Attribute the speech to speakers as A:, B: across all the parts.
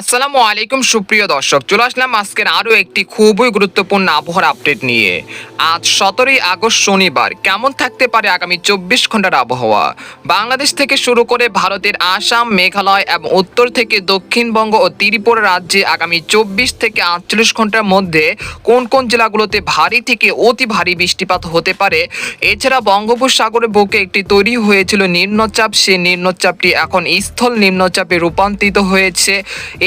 A: আসসালামু আলাইকুম, সুপ্রিয় দর্শক। চলে আসলাম আজকের আরও একটি খুবই গুরুত্বপূর্ণ আবহাওয়ার আপডেট নিয়ে। আজ সতেরোই আগস্ট শনিবার, কেমন থাকতে পারে আগামী চব্বিশ ঘণ্টার আবহাওয়া? বাংলাদেশ থেকে শুরু করে ভারতের আসাম, মেঘালয় এবং উত্তর থেকে দক্ষিণবঙ্গ ও ত্রিপুরা রাজ্যে আগামী চব্বিশ থেকে আটচল্লিশ ঘণ্টার মধ্যে কোন কোন জেলাগুলোতে ভারী থেকে অতি ভারী বৃষ্টিপাত হতে পারে? এছাড়া বঙ্গোপসাগরের বুকে একটি তৈরি হয়েছিল নিম্নচাপ সেই নিম্নচাপটি এখন স্থল নিম্নচাপে রূপান্তরিত হয়েছে।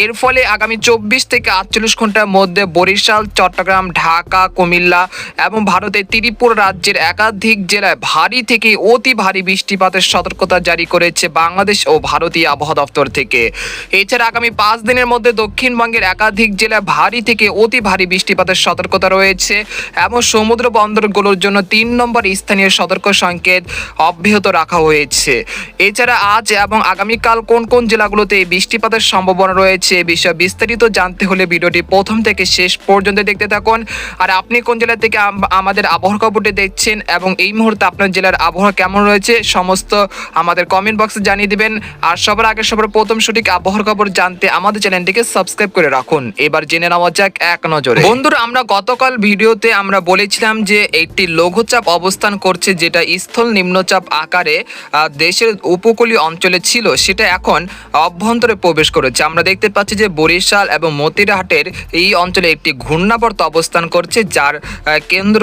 A: এর ফলে আগামী চব্বিশ থেকে আটচল্লিশ ঘণ্টার মধ্যে বরিশাল, চট্টগ্রাম, ঢাকা, কুমিল্লা এবং ভারতের ত্রিপুরা রাজ্যের একাধিক জেলায় ভারী থেকে অতি ভারী বৃষ্টিপাতের সতর্কতা জারি করেছে বাংলাদেশ ও ভারতীয় আবহাওয়া দপ্তর থেকে। এছাড়া আগামী পাঁচ দিনের মধ্যে দক্ষিণবঙ্গের একাধিক জেলায় ভারী থেকে অতি ভারী বৃষ্টিপাতের সতর্কতা রয়েছে এবং সমুদ্র বন্দরগুলোর জন্য তিন নম্বর স্থানীয় সতর্ক সংকেত অব্যাহত রাখা হয়েছে। এছাড়া আজ এবং আগামীকাল কোন কোন জেলাগুলোতে বৃষ্টিপাতের সম্ভাবনা রয়েছে এ বিষয়ে বিস্তারিত জানতে হলে ভিডিওটি প্রথম থেকে শেষ পর্যন্ত দেখতে থাকুন। আর আপনি কোন জেলা থেকে আমাদের আবহাওয়া খবরটি দেখছেন এবং এই মুহূর্তে আপনার জেলার আবহাওয়া কেমন রয়েছে, সমস্ত আমাদের কমেন্ট বক্সে জানিয়ে দিবেন। আর সবার আগে সবার প্রথম সঠিক আবহাওয়ার খবর জানতে আমাদের চ্যানেলটিকে সাবস্ক্রাইব করে রাখুন। এবার জেনে নেওয়া যাক এক নজরে। বন্ধুরা, আমরা গতকাল ভিডিওতে আমরা বলেছিলাম যে একটি লঘুচাপ অবস্থান করছে যেটা স্থল নিম্নচাপ আকারে দেশের উপকূলীয় অঞ্চলে ছিল, সেটা এখন অভ্যন্তরে প্রবেশ করেছে। আমরা দেখতে পাচ্ছি যে বরিশাল এবং মতিরহাটের এই অঞ্চলে একটি ঘূর্ণাবর্ত অবস্থান করছে, যার কেন্দ্র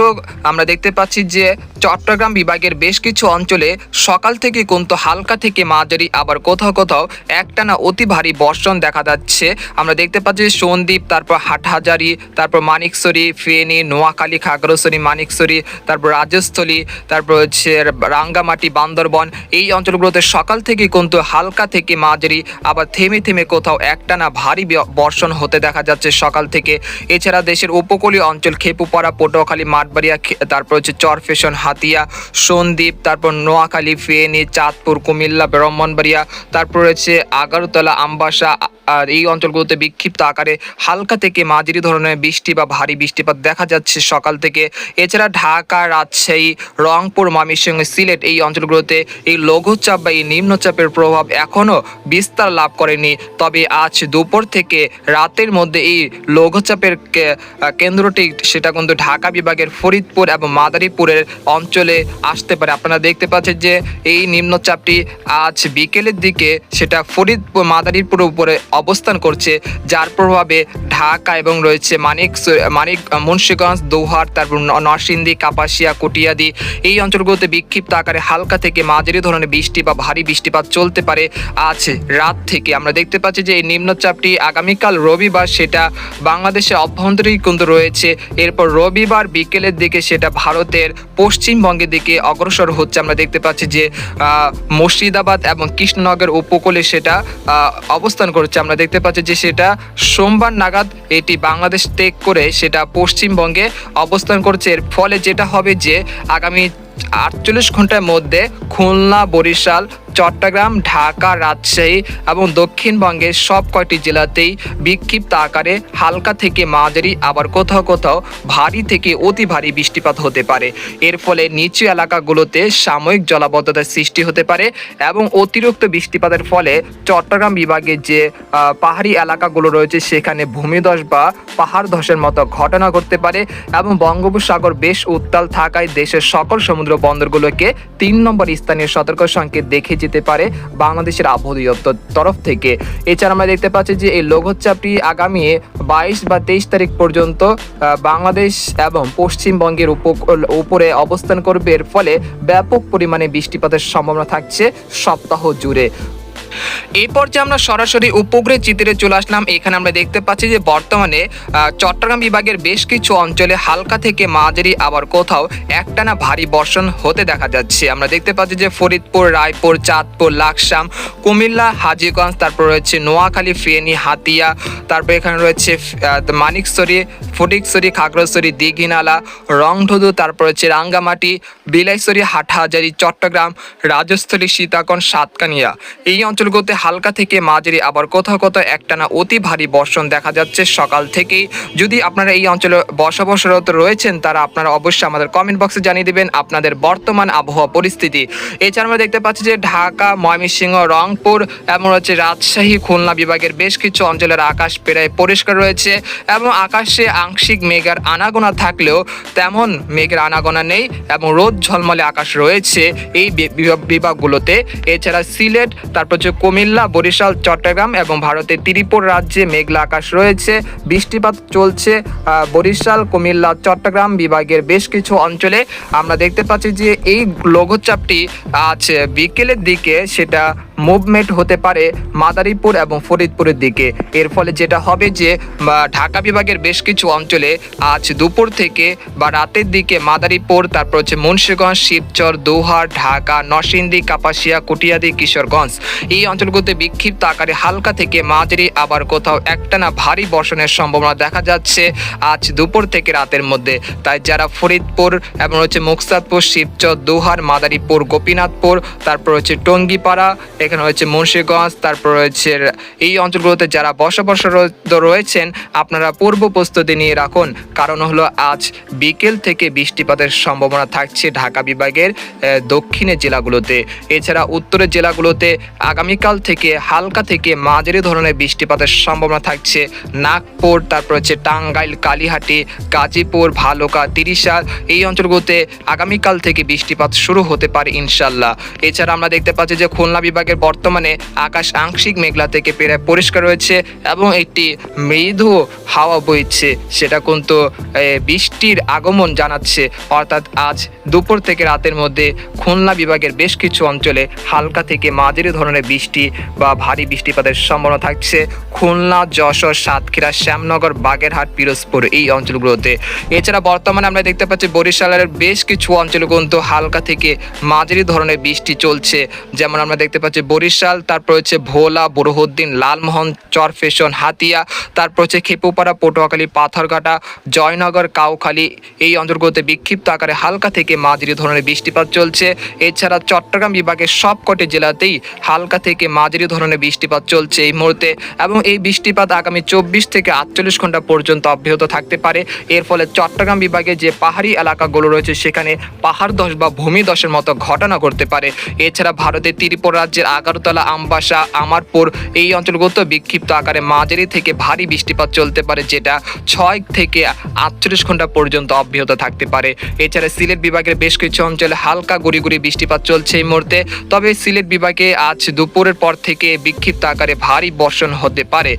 A: আমরা দেখতে পাচ্ছি যে চট্টগ্রাম বিভাগের বেশ কিছু অঞ্চলে সকাল থেকে কিন্তু হালকা থেকে মাঝারি, আবার কোথাও কোথাও একটানা অতি ভারী বর্ষণ দেখা যাচ্ছে। আমরা দেখতে পাচ্ছি সন্দ্বীপ তারপর হাটহাজারি, তারপর মানিকসরি, ফেনী, নোয়াখালী, খাগড়াছড়ি, মানিকসরি, তারপর রাজস্থলী, তারপর হচ্ছে রাঙ্গামাটি, বান্দরবন, এই অঞ্চলগুলোতে সকাল থেকে কিন্তু হালকা থেকে মাঝারি, আবার থেমে থেমে কোথাও একটানা ভারী বর্ষণ হতে দেখা যাচ্ছে সকাল থেকে। এছাড়া দেশের উপকূলীয় অঞ্চল খেপুপাড়া, পটুয়াখালী, মাঠবাড়িয়া তারপর হচ্ছে চরফেশন, হাতিয়া, সন্দ্বীপ, তারপর নোয়াখালী, ফেনী, চাঁদপুর, কুমিল্লা, ব্রহ্মণবাড়িয়া, তারপর রয়েছে আগারতলা, আমবাসা আর এই অঞ্চলগুলোতে বিক্ষিপ্ত আকারে হালকা থেকে মাঝারি ধরনের বৃষ্টি বা ভারী বৃষ্টিপাত দেখা যাচ্ছে সকাল থেকে। এছাড়া ঢাকা, রাজশাহী, রংপুর, ময়মনসিংহ, সিলেট এই অঞ্চলগুলোতে এই লঘুচাপ বা এই নিম্নচাপের প্রভাব এখনও বিস্তার লাভ করেনি। তবে আজ দুপুর থেকে রাতের মধ্যে এই লঘুচাপের কেন্দ্রটি সেটা কিন্তু ঢাকা বিভাগের ফরিদপুর এবং মাদারীপুরের অঞ্চলে আসতে পারে। আপনারা দেখতে পাচ্ছেন যে এই নিম্নচাপটি আজ বিকেলের দিকে সেটা ফরিদপুর, মাদারীপুরের উপরে অবস্থান করছে, যার প্রভাবে ঢাকা এবং রয়েছে মানিক মানিক, মুন্সীগঞ্জ, দৌহার, তারপর নরসিংদী, কাপাসিয়া, কটিয়াদি। এই অঞ্চলগুলোতে বিক্ষিপ্ত আকারে হালকা থেকে মাঝারি ধরনের বৃষ্টি বা ভারী বৃষ্টিপাত চলতে পারে আজ রাত থেকে। আমরা দেখতে পাচ্ছি যে এই নিম্নচাপটি আগামীকাল রবিবার সেটা বাংলাদেশের অভ্যন্তরেই কিন্তু রয়েছে। এরপর রবিবার বিকেলের দিকে সেটা ভারতের পশ্চিমবঙ্গের দিকে অগ্রসর হচ্ছে। আমরা দেখতে পাচ্ছি যে মুর্শিদাবাদ এবং কৃষ্ণনগর উপকূলে সেটা অবস্থান করছে। আমরা দেখতে পাচ্ছি যে সেটা সোমবার নাগাদ এটি বাংলাদেশ টেক করে সেটা পশ্চিমবঙ্গে অবস্থান করছে। এর ফলে যেটা হবে যে আগামী আটচল্লিশ ঘণ্টার মধ্যে খুলনা, বরিশাল চট্টগ্রাম, ঢাকা, রাজশাহী এবং দক্ষিণবঙ্গের সব কয়টি জেলাতেই বিক্ষিপ্ত আকারে হালকা থেকে মাঝারি, আবার কোথাও কোথাও ভারী থেকে অতি ভারী বৃষ্টিপাত হতে পারে। এর ফলে নিচু এলাকাগুলোতে সাময়িক জলাবদ্ধতার সৃষ্টি হতে পারে এবং অতিরিক্ত বৃষ্টিপাতের ফলে চট্টগ্রাম বিভাগের যে পাহাড়ি এলাকাগুলো রয়েছে সেখানে ভূমিধস বা পাহাড় ধসের মতো ঘটনা ঘটতে পারে এবং বঙ্গোপসাগর বেশ উত্তাল থাকায় দেশের সকল সমুদ্র বন্দরগুলোকে তিন নম্বর স্থানীয় সতর্ক সংকেত দেখে যেতে পারে বাংলাদেশের আবহাওয়া দপ্তর তরফ থেকে। এছাড়া আমরা দেখতে পাচ্ছি যে এই লঘুচাপটি আগামী বাইশ বা তেইশ তারিখ পর্যন্ত বাংলাদেশ এবং পশ্চিমবঙ্গের উপরে অবস্থান করবে। এর ফলে ব্যাপক পরিমাণে বৃষ্টিপাতের সম্ভাবনা থাকছে সপ্তাহ জুড়ে। এই পর্যায়ে আমরা সরাসরি উপগ্রহ চিত্রে চলে আসলাম। এখানে আমরা দেখতে পাচ্ছি যে বর্তমানে চট্টগ্রাম বিভাগের বেশ কিছু অঞ্চলে হালকা থেকে মাঝারি আবার কোথাও একটানা ভারী বর্ষণ হতে দেখা যাচ্ছে। আমরা দেখতে পাচ্ছি যে ফরিদপুর রায়পুর চাঁদপুর লাকসাম কুমিল্লা হাজিগঞ্জ তারপর রয়েছে নোয়াখালী ফেনী হাতিয়া তারপর এখানে রয়েছে আহ, মানিকছড়ি ফটিকছড়ি খাগড়াছড়ি দিঘিনালা রংধনু তারপর হচ্ছে রাঙ্গামাটি বিলাইছড়ি হাটহাজারি চট্টগ্রাম রাজস্থলী সীতাকন সাতকানিয়া। এই অঞ্চল অঞ্চলগুলোতে হালকা থেকে মাঝারি, আবার কোথাও কোথাও একটানা অতি ভারী বর্ষণ দেখা যাচ্ছে সকাল থেকেই। যদি আপনারা এই অঞ্চলে বসবাসরত রয়েছেন, তারা আপনারা অবশ্যই আমাদের কমেন্ট বক্সে জানিয়ে দিবেন আপনাদের বর্তমান আবহাওয়া পরিস্থিতি। এছাড়া আমরা দেখতে পাচ্ছি যে ঢাকা, ময়মনসিংহ, রংপুর, এমন হচ্ছে রাজশাহী, খুলনা বিভাগের বেশ কিছু অঞ্চলের আকাশ প্রায় পরিষ্কার রয়েছে এবং আকাশে আংশিক মেঘের আনাগোনা থাকলেও তেমন মেঘের আনাগোনা নেই এবং রোদ ঝলমলে আকাশ রয়েছে এই বিভাগ- বিভাগগুলোতে। এছাড়া সিলেট, তারপর হচ্ছে কুমিল্লা, বরিশাল, চট্টগ্রাম এবং ভারতের ত্রিপুরা রাজ্যে মেঘলা আকাশ রয়েছে। বৃষ্টিপাত চলছে বরিশাল, কুমিল্লা, চট্টগ্রাম বিভাগের বেশ কিছু অঞ্চলে। আমরা দেখতে পাচ্ছি যে এই লঘুচাপটি আজ বিকেলের দিকে সেটা মুভমেন্ট হতে পারে মাদারীপুর এবং ফরিদপুরের দিকে। এর ফলে যেটা হবে যে ঢাকা বিভাগের বেশ কিছু অঞ্চলে আজ দুপুর থেকে বা, রাতের দিকে মাদারীপুর, তারপর হচ্ছে মুন্সিগঞ্জ, শিবচর, দোহার, ঢাকা, নরসিংদী, কাপাসিয়া, কুটিয়াদি, কিশোরগঞ্জ এই অঞ্চলগুলোতে বিক্ষিপ্ত আকারে হালকা থেকে মাঝারি, আবার কোথাও একটানা ভারী বর্ষণের সম্ভাবনা দেখা যাচ্ছে আজ দুপুর থেকে রাতের মধ্যে। তাই যারা ফরিদপুর এবং হচ্ছে মুকসাদপুর, শিবচর, দোহার, মাদারীপুর, গোপীনাথপুর, তারপর হচ্ছে টঙ্গিপাড়া, এখানে রয়েছে মুন্সীগঞ্জ, তারপর হচ্ছে এই অঞ্চলগুলোতে যারা বসবাসরত রয়েছেন, আপনারা পূর্ব প্রস্তুতি নিয়ে রাখুন। কারণ হলো আজ বিকেল থেকে বৃষ্টিপাতের সম্ভাবনা থাকছে ঢাকা বিভাগের দক্ষিণের জেলাগুলোতে। এছাড়া উত্তরের জেলাগুলোতে আগামীকাল থেকে হালকা থেকে মাঝারি ধরনের বৃষ্টিপাতের সম্ভাবনা থাকছে। নাগপুর, তারপর হচ্ছে টাঙ্গাইল, কালীহাটি, গাজীপুর, ভালুকা তিরিশাল এই অঞ্চলগুলোতে আগামীকাল থেকে বৃষ্টিপাত শুরু হতে পারে ইনশাল্লাহ। এছাড়া আমরা দেখতে পাচ্ছি যে খুলনা বিভাগের বর্তমানে আকাশ আংশিক মেঘলা থেকে প্রায় পরিষ্কার রয়েছে এবং একটি মৃদু হাওয়া বইছে। সেটা কিন্তু বৃষ্টির আগমন জানাচ্ছে। অর্থাৎ আজ দুপুর থেকে রাতের মধ্যে খুলনা বিভাগের বেশ কিছু অঞ্চলে হালকা থেকে মাঝারি ধরনের বৃষ্টি বা ভারী বৃষ্টিপাতের সম্ভাবনা থাকছে। খুলনা, যশোর, সাতক্ষীরা, শ্যামনগর, বাগেরহাট, পিরোজপুর এই অঞ্চলগুলোতে। এছাড়া বর্তমানে আমরা দেখতে পাচ্ছি বরিশালের বেশ কিছু অঞ্চলে কিন্তু হালকা থেকে মাঝারি ধরনের বৃষ্টি চলছে। যেমন আমরা দেখতে পাচ্ছি বরিশাল, তারপর হচ্ছে ভোলা, বুরহুদ্দিন, লালমোহন, চরফেশন, হাতিয়া, তারপর হচ্ছে খেপুপাড়া, পটুয়াখালী, পাথরঘাটা, জয়নগর, কাউখালী এই অঞ্চলগুলোতে বিক্ষিপ্ত আকারে হালকা থেকে মাঝারি ধরনের বৃষ্টিপাত চলছে। এছাড়া চট্টগ্রাম বিভাগের সবকটি জেলাতেই হালকা থেকে মাঝারি ধরনের বৃষ্টিপাত চলছে এই মুহূর্তে এবং এই বৃষ্টিপাত আগামী চব্বিশ থেকে আটচল্লিশ ঘণ্টা পর্যন্ত অব্যাহত থাকতে পারে। এর ফলে চট্টগ্রাম বিভাগে যে পাহাড়ি এলাকাগুলো রয়েছে, সেখানে পাহাড় ধস বা ভূমিধসের মতো ঘটনা ঘটতে পারে। এছাড়া ভারতের ত্রিপুরা রাজ্যের আগারতলা, আমবাসা, আমারপুর এই অঞ্চলগুলোতে বিক্ষিপ্ত আকারে মাঝারি থেকে ভারী বৃষ্টিপাত চলতে পারে, যেটা ছয় থেকে আটচল্লিশ ঘণ্টা পর্যন্ত অব্যাহত থাকতে পারে। এছাড়া সিলেট বিভাগের বেশ কিছু অঞ্চলে হালকা গুড়ি গুড়ি বৃষ্টিপাত চলছে এই মুহূর্তে। তবে সিলেট বিভাগে আজ দুপুরের পর থেকে বিক্ষিপ্ত আকারে ভারী বর্ষণ হতে পারে।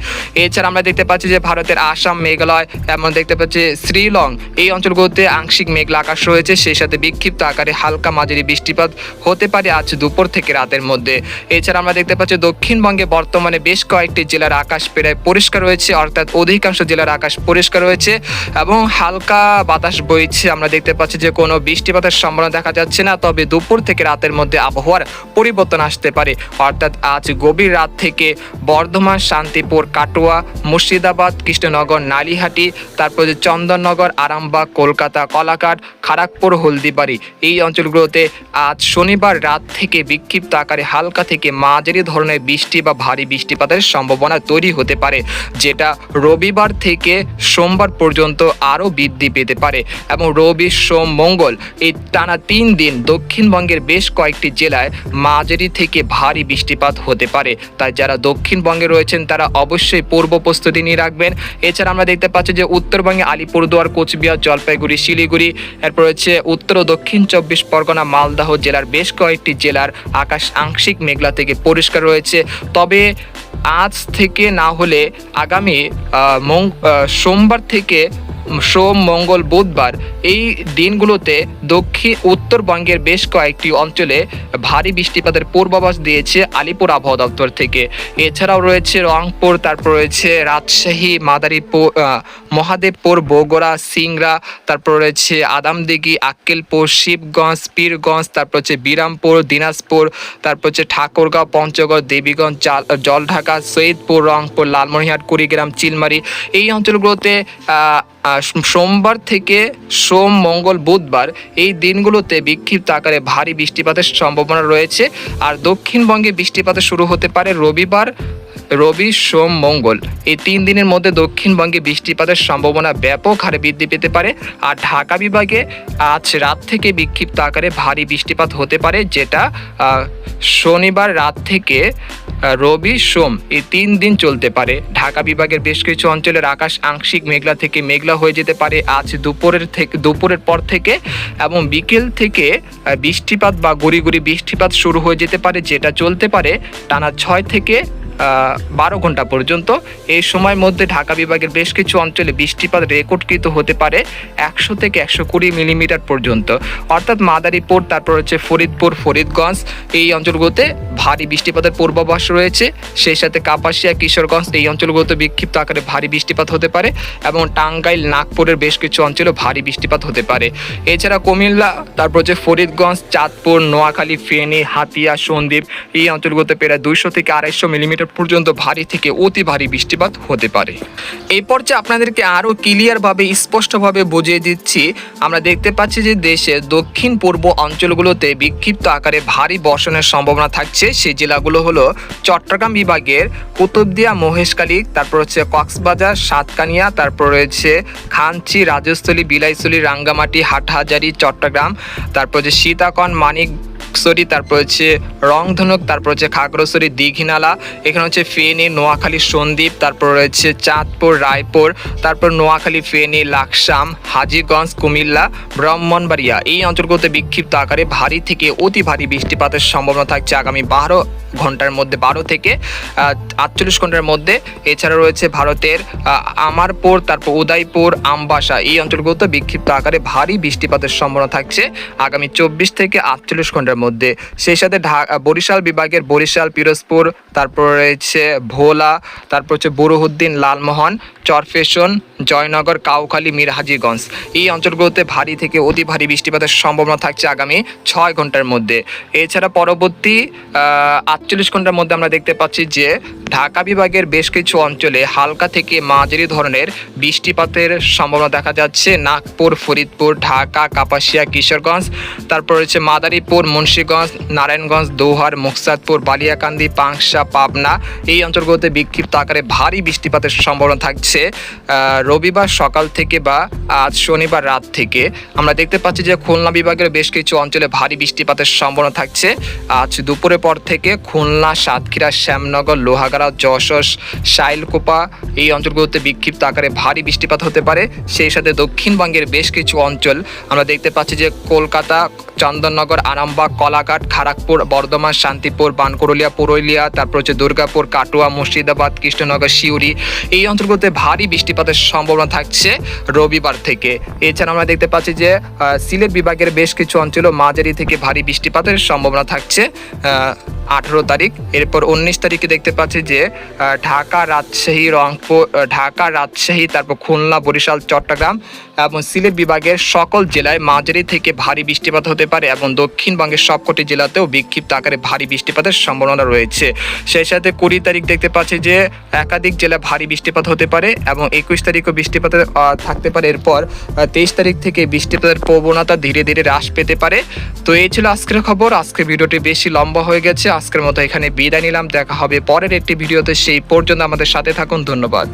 A: এছাড়া আমরা দেখতে পাচ্ছি যে ভারতের আসাম, মেঘালয় এমন দেখতে পাচ্ছি শ্রীলং এই অঞ্চলগুলোতে আংশিক মেঘলা আকাশ রয়েছে। সেই সাথে বিক্ষিপ্ত আকারে হালকা মাঝারি বৃষ্টিপাত হতে পারে আজ দুপুর থেকে রাতের মধ্যে। এছাড়া আমরা দেখতে পাচ্ছি দক্ষিণবঙ্গে বর্তমানে বেশ কয়েকটি জেলার আকাশ প্রায় পরিষ্কার রয়েছে, অর্থাৎ অধিকাংশ জেলার আকাশ পরিষ্কার রয়েছে এবং হালকা বাতাস বইছে। আমরা দেখতে পাচ্ছি যে কোনো বৃষ্টিপাতের সম্ভাবনা দেখা যাচ্ছে না, তবে দুপুর থেকে রাতের মধ্যে আবহাওয়ার পরিবর্তন আসতে পারে। অর্থাৎ আজ গভীর রাত থেকে বর্ধমান, শান্তিপুর, কাটোয়া, মুর্শিদাবাদ, কৃষ্ণনগর, নালিহাটি, তারপর চন্দননগর, আরামবাগ, কলকাতা কলাকাট খড়গপুর হলদিবাড়ি। এই অঞ্চলগুলোতে আজ শনিবার রাত থেকে বিক্ষিপ্ত আকারে হালকা থেকে মাঝারি ধরনের বৃষ্টি বা ভারী বৃষ্টিপাতের সম্ভাবনা তৈরি হতে পারে, যেটা রবিবার থেকে সোমবার পর্যন্ত আরও বৃদ্ধি পেতে পারে এবং রবি, সোম, মঙ্গল এই টানা তিন দিন দক্ষিণবঙ্গের বেশ কয়েকটি জেলায় মাঝারি থেকে ভারী বৃষ্টিপাত হতে পারে। তাই যারা দক্ষিণবঙ্গে রয়েছেন, তারা অবশ্যই পূর্ব প্রস্তুতি নিয়ে রাখবেন। এছাড়া আমরা দেখতে পাচ্ছি যে উত্তরবঙ্গে আলিপুরদুয়ার, কোচবিহার, জলপাইগুড়ি, শিলিগুড়ি, এরপর হচ্ছে উত্তর ও দক্ষিণ চব্বিশ পরগনা, মালদাহ জেলার বেশ কয়েকটি জেলার আকাশ আংশিক মেঘলা থেকে পরিষ্কার রয়েছে। তবে আজ থেকে না হলে আগামী সোমবার থেকে সোম, মঙ্গল, বুধবার এই দিনগুলোতে দক্ষিণ উত্তরবঙ্গের বেশ কয়েকটি অঞ্চলে ভারী বৃষ্টিপাতের পূর্বাভাস দিয়েছে আলিপুর আবহাওয়া দপ্তর থেকে। এছাড়াও রয়েছে রংপুর, তারপর রয়েছে রাজশাহী, মাদারীপুর মহাদেবপুর, বগুড়া, সিংড়া, তারপর রয়েছে আদামদিঘি, আক্কেলপুর, শিবগঞ্জ, পীরগঞ্জ, তারপর হচ্ছে বিরামপুর, দিনাজপুর, তারপর হচ্ছে ঠাকুরগাঁও, পঞ্চগড়, দেবীগঞ্জ জাল- জলঢাকা, সৈয়দপুর, রংপুর, লালমনিরহাট, কুড়িগ্রাম, চিলমারি। এই অঞ্চলগুলোতে সোমবার থেকে সোম, মঙ্গল, বুধবার এই দিনগুলোতে বিক্ষিপ্ত আকারে ভারী বৃষ্টিপাতের সম্ভাবনা রয়েছে। আর দক্ষিণবঙ্গে বৃষ্টিপাত শুরু হতে পারে রবিবার, রবি, সোম, মঙ্গল। এই তিন দিনের মধ্যে দক্ষিণবঙ্গে বৃষ্টিপাতের সম্ভাবনা ব্যাপক হারে বৃদ্ধি পেতে পারে। আর ঢাকা বিভাগে আজ রাত থেকে বিক্ষিপ্ত আকারে ভারী বৃষ্টিপাত হতে পারে, যেটা শনিবার রাত থেকে রবি, সোম, এই তিন দিন চলতে পারে। ঢাকা বিভাগের বেশ কিছু অঞ্চলের আকাশ আংশিক মেঘলা থেকে মেঘলা হয়ে যেতে পারে। আজ দুপুরের থেকে দুপুরের পর থেকে এবং বিকেল থেকে বৃষ্টিপাত বা গুড়ি গুড়ি বৃষ্টিপাত শুরু হয়ে যেতে পারে, যেটা চলতে পারে টানা ছয় থেকে বারো ঘণ্টা পর্যন্ত। এই সময়ের মধ্যে ঢাকা বিভাগের বেশ কিছু অঞ্চলে বৃষ্টিপাত রেকর্ডকৃত হতে পারে একশো থেকে একশো কুড়ি মিলিমিটার পর্যন্ত। অর্থাৎ মাদারীপুর, তারপর হচ্ছে ফরিদপুর, ফরিদগঞ্জ এই অঞ্চলগুলোতে ভারী বৃষ্টিপাতের পূর্বাভাস রয়েছে। সেই সাথে কাপাসিয়া, কিশোরগঞ্জ এই অঞ্চলগুলোতে বিক্ষিপ্ত আকারে ভারী বৃষ্টিপাত হতে পারে এবং টাঙ্গাইল, নাগপুরের বেশ কিছু অঞ্চলেও ভারী বৃষ্টিপাত হতে পারে। এছাড়া কুমিল্লা, তারপর হচ্ছে ফরিদগঞ্জ, চাঁদপুর, নোয়াখালী, ফেনী, হাতিয়া, সন্দ্বীপ এই অঞ্চলগুলোতে প্রায় দুইশো থেকে আড়াইশো মিলিমিটার পর্যন্ত ভারী থেকে অতি ভারী বৃষ্টিপাত হতে পারে। এই পর্যায়ে আপনাদেরকে আরও ক্লিয়ারভাবে, স্পষ্টভাবে বুঝিয়ে দিচ্ছি। আমরা দেখতে পাচ্ছি যে দেশের দক্ষিণ পূর্ব অঞ্চলগুলোতে বিক্ষিপ্ত আকারে ভারী বর্ষণের সম্ভাবনা থাকছে। সেই জেলাগুলো হলো চট্টগ্রাম বিভাগের কুতুবদিয়া, মহেশখালী, তারপর হচ্ছে কক্সবাজার, সাতকানিয়া, তারপর রয়েছে খানচি রাজস্থলী বিলাইস্থলী রাঙ্গামাটি, হাটহাজারি, চট্টগ্রাম, তারপর হচ্ছে সীতাকন মানিক সরি তারপর হচ্ছে রংধনুক, তারপর হচ্ছে খাগড়াছড়ি, দীঘিনালা, এখানে হচ্ছে ফেনী, নোয়াখালী, সন্দ্বীপ, তারপর রয়েছে চাঁদপুর, রায়পুর, তারপর নোয়াখালী, ফেনী, লাকসাম, হাজিগঞ্জ, কুমিল্লা, ব্রাহ্মণবাড়িয়া। এই অঞ্চলগুলোতে বিক্ষিপ্ত আকারে ভারী থেকে অতি ভারী বৃষ্টিপাতের সম্ভাবনা থাকছে আগামী বারো ঘণ্টার মধ্যে, বারো থেকে আটচল্লিশ ঘণ্টার মধ্যে। এছাড়া রয়েছে ভারতের আমারপুর, তারপর উদয়পুর, আমবাসা। এই অঞ্চলগুলোতে বিক্ষিপ্ত আকারে ভারী বৃষ্টিপাতের সম্ভাবনা থাকছে আগামী চব্বিশ থেকে আটচল্লিশ ঘণ্টার মধ্যে। সেই সাথে বরিশাল বিভাগের বরিশাল, পিরোজপুর, তারপর রয়েছে ভোলা, তারপর হচ্ছে বুরুহুদ্দিন লালমোহন, চরফেশন, জয়নগর, কাউখালী, মিরহাজিগঞ্জ। এই অঞ্চলগুলোতে ভারী থেকে অতি ভারী বৃষ্টিপাতের সম্ভাবনা থাকছে আগামী ছয় ঘণ্টার মধ্যে। এছাড়া পরবর্তী আটচল্লিশ ঘণ্টার মধ্যে আমরা দেখতে পাচ্ছি যে, ঢাকা বিভাগের বেশ কিছু অঞ্চলে হালকা থেকে মাঝারি ধরনের বৃষ্টিপাতের সম্ভাবনা দেখা যাচ্ছে। নাগপুর, ফরিদপুর, ঢাকা, কাপাসিয়া, কিশোরগঞ্জ, তারপর রয়েছে মাদারীপুর মুন্সীগঞ্জ, নারায়ণগঞ্জ, দৌহার, মুকসাদপুর, বালিয়াকান্দি, পাংশা, পাবনা এই অঞ্চলগুলোতে বিক্ষিপ্ত আকারে ভারী বৃষ্টিপাতের সম্ভাবনা থাকছে। রবিবার সকাল থেকে বা আজ শনিবার রাত থেকে আমরা দেখতে পাচ্ছি যে খুলনা বিভাগের বেশ কিছু অঞ্চলে ভারী বৃষ্টিপাতের সম্ভাবনা থাকছে। আজ দুপুরের পর থেকে খুলনা, সাতক্ষীরা, শ্যামনগর, লোহাগাড়া, যশোর, শাইলকোপা এই অঞ্চলগুলোতে বিক্ষিপ্ত আকারে ভারী বৃষ্টিপাত হতে পারে। সেই সাথে দক্ষিণবঙ্গের বেশ কিছু অঞ্চল আমরা দেখতে পাচ্ছি যে কলকাতা, চন্দননগর, আরামবাগ কলাঘাট, খারাকপুর, বর্ধমান, শান্তিপুর, বানকরলিয়া, পুরুলিয়া, তারপর হচ্ছে দুর্গাপুর, কাটুয়া, মুর্শিদাবাদ, কৃষ্ণনগর শিউরি এই অঞ্চলগুলোতে ভারী বৃষ্টিপাতের সম্ভাবনা থাকছে রবিবার থেকে। এছাড়া আমরা দেখতে পাচ্ছি যে সিলেট বিভাগের বেশ কিছু অঞ্চলও মাঝারি থেকে ভারী বৃষ্টিপাতের সম্ভাবনা থাকছে। আঠেরো তারিখ। এরপর উনিশ তারিখে দেখতে পাচ্ছি যে ঢাকা রাজশাহী রংপুর ঢাকা রাজশাহী তারপর খুলনা বরিশাল চট্টগ্রাম এবং সিলেট বিভাগের সকল জেলায় মাঝারি থেকে ভারী বৃষ্টিপাত হতে পারে এবং দক্ষিণবঙ্গের সবকটি জেলাতেও বিক্ষিপ্ত আকারে ভারী বৃষ্টিপাতের সম্ভাবনা রয়েছে। সেই সাথে কুড়ি তারিখ দেখতে পাচ্ছি যে একাধিক জেলায় ভারী বৃষ্টিপাত হতে পারে এবং একুশ তারিখও বৃষ্টিপাতের আহ, থাকতে পারে। এরপর তেইশ তারিখ থেকে বৃষ্টিপাতের প্রবণতা ধীরে ধীরে হ্রাস পেতে পারে। তো এই ছিল আজকের খবর। আজকের ভিডিওটি বেশি লম্বা হয়ে গেছে। আজকের মতো এখানে বিদায় নিলাম। দেখা হবে পরের একটি ভিডিওতে। সেই পর্যন্ত আমাদের সাথে থাকুন। ধন্যবাদ।